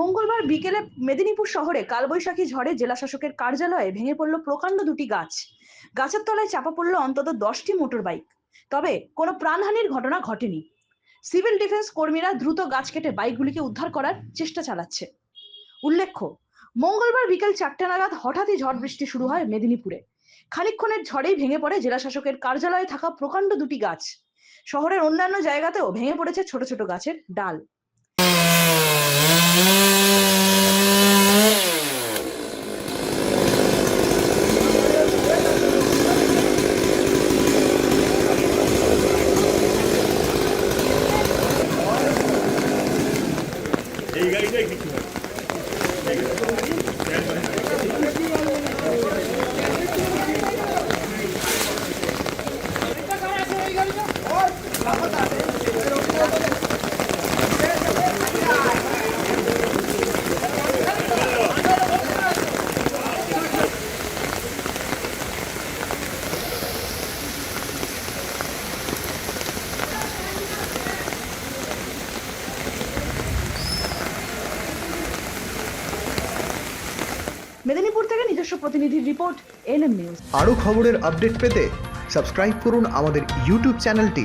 মঙ্গলবার বিকেলে মেদিনীপুর শহরে কালবৈশাখী ঝড়ে জেলাশাসকের কার্যালয়ে ভেঙে পড়ল প্রকাণ্ড দুটি গাছ। গাছের তলায় চাপা পড়ল অন্তত দশটি মোটর বাইক তবে কোনো প্রাণহানির ঘটনা ঘটেনি। সিভিল ডিফেন্স কর্মীরা দ্রুত গাছ কেটে বাইকগুলিকে উদ্ধার করার চেষ্টা চালাচ্ছে। উল্লেখ্য, মঙ্গলবার বিকেল চারটে নাগাদ হঠাৎই ঝড় বৃষ্টি শুরু হয় মেদিনীপুরে। খানিকক্ষণের ঝড়েই ভেঙে পড়ে জেলাশাসকের কার্যালয়ে থাকা প্রকাণ্ড দুটি গাছ। শহরের অন্যান্য জায়গাতেও ভেঙে পড়েছে ছোট ছোট গাছের ডাল। মেদিনীপুর থেকে নিজস্ব প্রতিনিধির রিপোর্ট, এনএম নিউজ। আরও খবরের আপডেট পেতে সাবস্ক্রাইব করুন আমাদের ইউটিউব চ্যানেলটি।